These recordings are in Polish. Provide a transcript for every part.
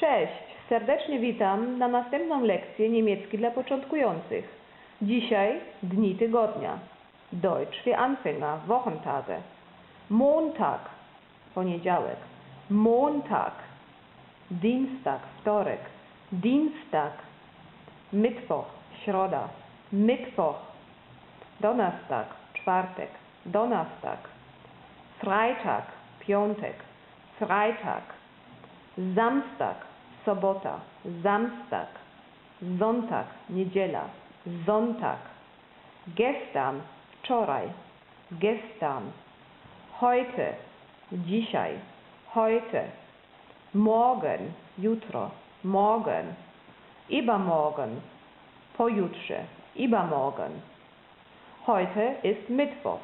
Cześć, serdecznie witam na następną lekcję niemiecki dla początkujących. Dzisiaj dni tygodnia. Deutsch für Anfänger, Wochentage. Montag, poniedziałek. Montag, Dienstag, wtorek. Dienstag, Mittwoch, środa. Mittwoch, Donnerstag, czwartek. Donnerstag, Freitag, piątek. Freitag, Samstag, sobota, Samstag, Sonntag, niedziela, Sonntag, gestern, wczoraj, gestern, heute, dzisiaj, heute, morgen, jutro, morgen, übermorgen, pojutrze, übermorgen. Heute ist Mittwoch,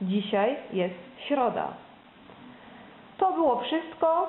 dzisiaj jest środa. To było wszystko.